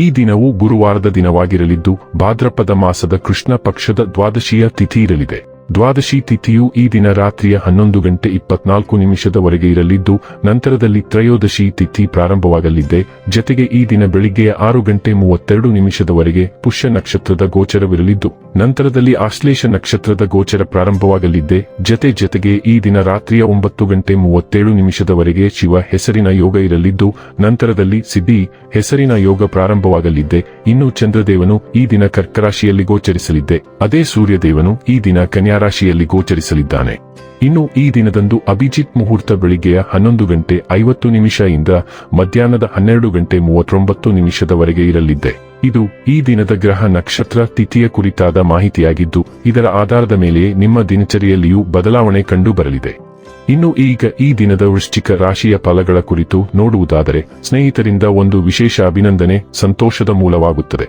ಈ ದಿನವು ಗುರುವಾರದ ದಿನವಾಗಿರಲಿದ್ದು ಭಾದ್ರಪದ ಮಾಸದ ಕೃಷ್ಣ ಪಕ್ಷದ ದ್ವಾದಶಿಯ ತಿಥಿ ಇರಲಿದೆ. ದ್ವಾದಶಿ ತಿಥಿಯು ಈ ದಿನ ರಾತ್ರಿಯ ಹನ್ನೊಂದು ಗಂಟೆ ಇಪ್ಪತ್ನಾಲ್ಕು ನಿಮಿಷದವರೆಗೆ ಇರಲಿದ್ದು, ನಂತರದಲ್ಲಿ ತ್ರಯೋದಶಿ ತಿಥಿ ಪ್ರಾರಂಭವಾಗಲಿದೆ ಜತೆಗೆ ಈ ದಿನ ಬೆಳಿಗ್ಗೆಯ ಆರು ಗಂಟೆ ಮೂವತ್ತೆರಡು ನಿಮಿಷದವರೆಗೆ ಪುಷ್ಯ ನಕ್ಷತ್ರದ ಗೋಚರವಿರಲಿದ್ದು, ನಂತರದಲ್ಲಿ ಆಶ್ಲೇಷ ನಕ್ಷತ್ರದ ಗೋಚರ ಪ್ರಾರಂಭವಾಗಲಿದ್ದೆ. ಜತೆ ಜತೆಗೆ ಈ ದಿನ ರಾತ್ರಿಯ ಒಂಬತ್ತು ಗಂಟೆ ಮೂವತ್ತೇಳು ನಿಮಿಷದವರೆಗೆ ಶಿವ ಹೆಸರಿನ ಯೋಗ ಇರಲಿದ್ದು, ನಂತರದಲ್ಲಿ ಸಿದ್ಧಿ ಹೆಸರಿನ ಯೋಗ ಪ್ರಾರಂಭವಾಗಲಿದ್ದೆ. ಇನ್ನು ಚಂದ್ರದೇವನು ಈ ದಿನ ಕರ್ಕರಾಶಿಯಲ್ಲಿ ಗೋಚರಿಸಲಿದ್ದೆ. ಅದೇ ಸೂರ್ಯದೇವನು ಈ ದಿನ ಕನ್ಯಾ ರಾಶಿಯಲ್ಲಿ ಗೋಚರಿಸಲಿದ್ದಾನೆ. ಇನ್ನು ಈ ದಿನದಂದು ಅಭಿಜಿತ್ ಮುಹೂರ್ತ ಬೆಳಿಗ್ಗೆಯ ಹನ್ನೊಂದು ಗಂಟೆ ಐವತ್ತು ನಿಮಿಷ ಇಂದ ಮಧ್ಯಾಹ್ನದ ಹನ್ನೆರಡು ಗಂಟೆ ಮೂವತ್ತೊಂಬತ್ತು ನಿಮಿಷದವರೆಗೆ ಇರಲಿದ್ದೆ. ಇದು ಈ ದಿನದ ಗ್ರಹ ನಕ್ಷತ್ರ ತಿಥಿಯ ಕುರಿತಾದ ಮಾಹಿತಿಯಾಗಿದ್ದು, ಇದರ ಆಧಾರದ ಮೇಲೆಯೇ ನಿಮ್ಮ ದಿನಚರಿಯಲ್ಲಿಯೂ ಬದಲಾವಣೆ ಕಂಡು ಬರಲಿದೆ ಇನ್ನು ಈಗ ಈ ದಿನದ ವೃಶ್ಚಿಕ ರಾಶಿಯ ಫಲಗಳ ಕುರಿತು ನೋಡುವುದಾದರೆ, ಸ್ನೇಹಿತರಿಂದ ಒಂದು ವಿಶೇಷ ಅಭಿನಂದನೆ ಸಂತೋಷದ ಮೂಲವಾಗುತ್ತದೆ.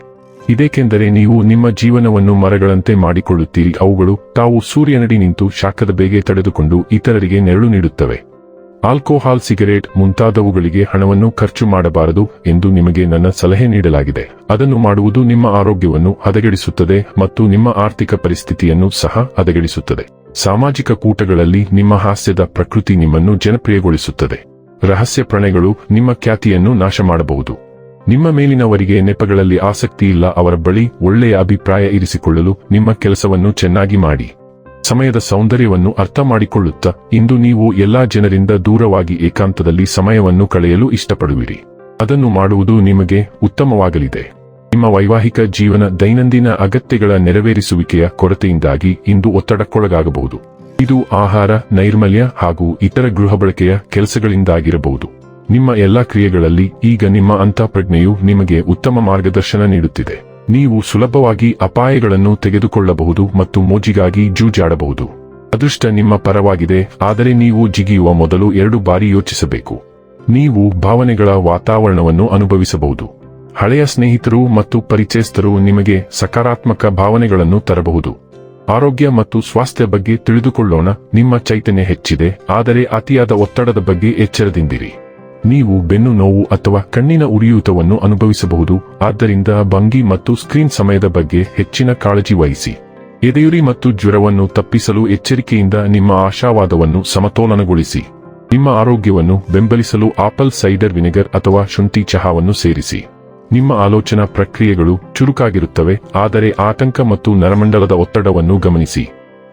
ಇದೇಕೆಂದರೆ ನೀವು ನಿಮ್ಮ ಜೀವನವನ್ನು ಮರಗಳಂತೆ ಮಾಡಿಕೊಳ್ಳುತ್ತೀರಿ. ಅವುಗಳು ತಾವು ಸೂರ್ಯನಡಿ ನಿಂತು ಶಾಖದ ಬೇಗೆ ತಡೆದುಕೊಂಡು ಇತರರಿಗೆ ನೆರಳು ನೀಡುತ್ತವೆ. ಆಲ್ಕೋಹಾಲ್ ಸಿಗರೇಟ್ ಮುಂತಾದವುಗಳಿಗೆ ಹಣವನ್ನು ಖರ್ಚು ಮಾಡಬಾರದು ಎಂದು ನಿಮಗೆ ನನ್ನ ಸಲಹೆ ನೀಡಲಾಗಿದೆ. ಅದನ್ನು ಮಾಡುವುದು ನಿಮ್ಮ ಆರೋಗ್ಯವನ್ನು ಹದಗೆಡಿಸುತ್ತದೆ ಮತ್ತು ನಿಮ್ಮ ಆರ್ಥಿಕ ಪರಿಸ್ಥಿತಿಯನ್ನು ಸಹ ಹದಗೆಡಿಸುತ್ತದೆ. ಸಾಮಾಜಿಕ ಕೂಟಗಳಲ್ಲಿ ನಿಮ್ಮ ಹಾಸ್ಯದ ಪ್ರಕೃತಿ ನಿಮ್ಮನ್ನು ಜನಪ್ರಿಯಗೊಳಿಸುತ್ತದೆ. ರಹಸ್ಯ ಪ್ರಣಯಗಳು ನಿಮ್ಮ ಖ್ಯಾತಿಯನ್ನು ನಾಶ ಮಾಡಬಹುದು ನಿಮ್ಮ ಮೇಲಿನವರಿಗೆ ನೆಪಗಳಲ್ಲಿ ಆಸಕ್ತಿ ಇಲ್ಲ, ಅವರ ಬಳಿ ಒಳ್ಳೆಯ ಅಭಿಪ್ರಾಯ ಇರಿಸಿಕೊಳ್ಳಲು ನಿಮ್ಮ ಕೆಲಸವನ್ನು ಚೆನ್ನಾಗಿ ಮಾಡಿ. ಸಮಯದ ಸೌಂದರ್ಯವನ್ನು ಅರ್ಥ ಮಾಡಿಕೊಳ್ಳುತ್ತಾ ಇಂದು ನೀವು ಎಲ್ಲಾ ಜನರಿಂದ ದೂರವಾಗಿ ಏಕಾಂತದಲ್ಲಿ ಸಮಯವನ್ನು ಕಳೆಯಲು ಇಷ್ಟಪಡುವಿರಿ. ಅದನ್ನು ಮಾಡುವುದು ನಿಮಗೆ ಉತ್ತಮವಾಗಲಿದೆ. ನಿಮ್ಮ ವೈವಾಹಿಕ ಜೀವನ ದೈನಂದಿನ ಅಗತ್ಯಗಳ ನೆರವೇರಿಸುವಿಕೆಯ ಕೊರತೆಯಿಂದಾಗಿ ಇಂದು ಒತ್ತಡಕ್ಕೊಳಗಾಗಬಹುದು. ಇದು ಆಹಾರ, ನೈರ್ಮಲ್ಯ ಹಾಗೂ ಇತರ ಗೃಹ ಬಳಕೆಯ ಕೆಲಸಗಳಿಂದಾಗಿರಬಹುದು. ನಿಮ್ಮ ಎಲ್ಲಾ ಕ್ರಿಯೆಗಳಲ್ಲಿ ಈಗ ನಿಮ್ಮ ಅಂತಃಪ್ರಜ್ಞೆಯು ನಿಮಗೆ ಉತ್ತಮ ಮಾರ್ಗದರ್ಶನ ನೀಡುತ್ತಿದೆ. ನೀವು ಸುಲಭವಾಗಿ ಅಪಾಯಗಳನ್ನು ತೆಗೆದುಕೊಳ್ಳಬಹುದು ಮತ್ತು ಮೋಜಿಗಾಗಿ ಜೂಜಾಡಬಹುದು. ಅದೃಷ್ಟ ನಿಮ್ಮ ಪರವಾಗಿದೆ, ಆದರೆ ನೀವು ಜಿಗಿಯುವ ಮೊದಲು ಎರಡು ಬಾರಿ ಯೋಚಿಸಬೇಕು. ನೀವು ಭಾವನೆಗಳ ವಾತಾವರಣವನ್ನು ಅನುಭವಿಸಬಹುದು. ಹಳೆಯ ಸ್ನೇಹಿತರು ಮತ್ತು ಪರಿಚಯಸ್ಥರು ನಿಮಗೆ ಸಕಾರಾತ್ಮಕ ಭಾವನೆಗಳನ್ನು ತರಬಹುದು. ಆರೋಗ್ಯ ಮತ್ತು ಸ್ವಾಸ್ಥ್ಯ ಬಗ್ಗೆ ತಿಳಿದುಕೊಳ್ಳೋಣ, ನಿಮ್ಮ ಚೈತನ್ಯ ಹೆಚ್ಚಿದೆ, ಆದರೆ ಅತಿಯಾದ ಒತ್ತಡದ ಬಗ್ಗೆ ಎಚ್ಚರದಿಂದಿರಿ. ನೀವು ಬೆನ್ನು ನೋವು ಅಥವಾ ಕಣ್ಣಿನ ಉರಿಯೂತವನ್ನು ಅನುಭವಿಸಬಹುದು. ಆದ್ದರಿಂದ ಭಂಗಿ ಮತ್ತು ಸ್ಕ್ರೀನ್ ಸಮಯದ ಬಗ್ಗೆ ಹೆಚ್ಚಿನ ಕಾಳಜಿ ವಹಿಸಿ. ಎದೆಯುರಿ ಮತ್ತು ಜ್ವರವನ್ನು ತಪ್ಪಿಸಲು ಎಚ್ಚರಿಕೆಯಿಂದ ನಿಮ್ಮ ಆಶಾವಾದವನ್ನು ಸಮತೋಲನಗೊಳಿಸಿ. ನಿಮ್ಮ ಆರೋಗ್ಯವನ್ನು ಬೆಂಬಲಿಸಲು ಆಪಲ್ ಸೈಡರ್ ವಿನೆಗರ್ ಅಥವಾ ಶುಂಠಿ ಚಹಾವನ್ನು ಸೇರಿಸಿ. ನಿಮ್ಮ ಆಲೋಚನಾ ಪ್ರಕ್ರಿಯೆಗಳು ಚುರುಕಾಗಿರುತ್ತವೆ, ಆದರೆ ಆತಂಕ ಮತ್ತು ನರಮಂಡಲದ ಒತ್ತಡವನ್ನು ಗಮನಿಸಿ.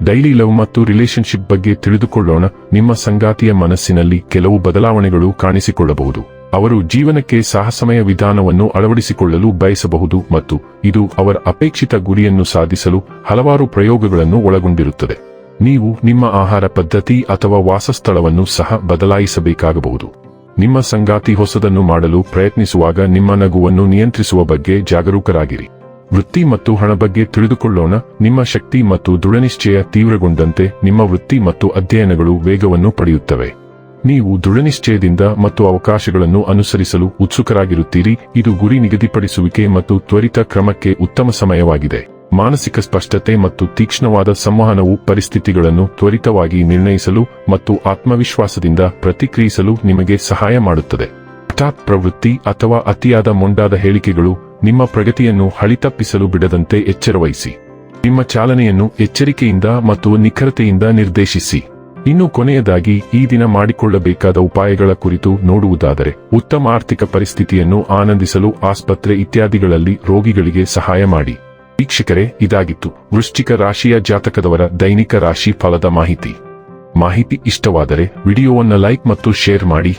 ಡೈಲಿ ಲವ್ ಮತ್ತು ರಿಲೇಶನ್ಶಿಪ್ ಬಗ್ಗೆ ತಿಳಿದುಕೊಳ್ಳೋಣ. ನಿಮ್ಮ ಸಂಗಾತಿಯ ಮನಸ್ಸಿನಲ್ಲಿ ಕೆಲವು ಬದಲಾವಣೆಗಳು ಕಾಣಿಸಿಕೊಳ್ಳಬಹುದು. ಅವರು ಜೀವನಕ್ಕೆ ಸಾಹಸಮಯ ವಿಧಾನವನ್ನು ಅಳವಡಿಸಿಕೊಳ್ಳಲು ಬಯಸಬಹುದು ಮತ್ತು ಇದು ಅವರ ಅಪೇಕ್ಷಿತ ಗುರಿಯನ್ನು ಸಾಧಿಸಲು ಹಲವಾರು ಪ್ರಯೋಗಗಳನ್ನು ಒಳಗೊಂಡಿರುತ್ತದೆ. ನೀವು ನಿಮ್ಮ ಆಹಾರ ಪದ್ಧತಿ ಅಥವಾ ವಾಸಸ್ಥಳವನ್ನು ಸಹ ಬದಲಾಯಿಸಬೇಕಾಗಬಹುದು. ನಿಮ್ಮ ಸಂಗಾತಿ ಹೊಸದನ್ನು ಮಾಡಲು ಪ್ರಯತ್ನಿಸುವಾಗ ನಿಮ್ಮ ನಗುವನ್ನು ನಿಯಂತ್ರಿಸುವ ಬಗ್ಗೆ ಜಾಗರೂಕರಾಗಿರಿ. ವೃತ್ತಿ ಮತ್ತು ಹಣ ಬಗ್ಗೆ ತಿಳಿದುಕೊಳ್ಳೋಣ. ನಿಮ್ಮ ಶಕ್ತಿ ಮತ್ತು ದೃಢನಿಶ್ಚಯ ತೀವ್ರಗೊಂಡಂತೆ ನಿಮ್ಮ ವೃತ್ತಿ ಮತ್ತು ಅಧ್ಯಯನಗಳು ವೇಗವನ್ನು ಪಡೆಯುತ್ತವೆ. ನೀವು ದೃಢನಿಶ್ಚಯದಿಂದ ಮತ್ತು ಅವಕಾಶಗಳನ್ನು ಅನುಸರಿಸಲು ಉತ್ಸುಕರಾಗಿರುತ್ತೀರಿ. ಇದು ಗುರಿ ನಿಗದಿಪಡಿಸುವಿಕೆ ಮತ್ತು ತ್ವರಿತ ಕ್ರಮಕ್ಕೆ ಉತ್ತಮ ಸಮಯವಾಗಿದೆ. ಮಾನಸಿಕ ಸ್ಪಷ್ಟತೆ ಮತ್ತು ತೀಕ್ಷ್ಣವಾದ ಸಂವಹನವು ಪರಿಸ್ಥಿತಿಗಳನ್ನು ತ್ವರಿತವಾಗಿ ನಿರ್ಣಯಿಸಲು ಮತ್ತು ಆತ್ಮವಿಶ್ವಾಸದಿಂದ ಪ್ರತಿಕ್ರಿಯಿಸಲು ನಿಮಗೆ ಸಹಾಯ ಮಾಡುತ್ತದೆ. ಹಠಾತ್ ಪ್ರವೃತ್ತಿ ಅಥವಾ ಅತಿಯಾದ ಮೊಂಡಾದ ಹೇಳಿಕೆಗಳು ನಿಮ್ಮ ಪ್ರಗತಿಯನ್ನು ಹಳಿತಪ್ಪಿಸಲು ಬಿಡದಂತೆ ಎಚ್ಚರವಹಿಸಿ. ನಿಮ್ಮ ಚಾಲನೆಯನ್ನು ಎಚ್ಚರಿಕೆಯಿಂದ ಮತ್ತು ನಿಖರತೆಯಿಂದ ನಿರ್ದೇಶಿಸಿ. ಇನ್ನು ಕೊನೆಯದಾಗಿ, ಈ ದಿನ ಮಾಡಿಕೊಳ್ಳಬೇಕಾದ ಉಪಾಯಗಳ ಕುರಿತು ನೋಡುವುದಾದರೆ, ಉತ್ತಮ ಆರ್ಥಿಕ ಪರಿಸ್ಥಿತಿಯನ್ನು ಆನಂದಿಸಲು ಆಸ್ಪತ್ರೆ ಇತ್ಯಾದಿಗಳಲ್ಲಿ ರೋಗಿಗಳಿಗೆ ಸಹಾಯ ಮಾಡಿ. ವೀಕ್ಷಕರೇ, ಇದಾಗಿತ್ತು. ವೃಶ್ಚಿಕ ರಾಶಿಯ ಜಾತಕದವರ ದೈನಿಕ ರಾಶಿ ಫಲದ ಮಾಹಿತಿ. ಮಾಹಿತಿ ಇಷ್ಟವಾದರೆ, ವಿಡಿಯೋವನ್ನು ಲೈಕ್ ಮತ್ತು ಶೇರ್ ಮಾಡಿ.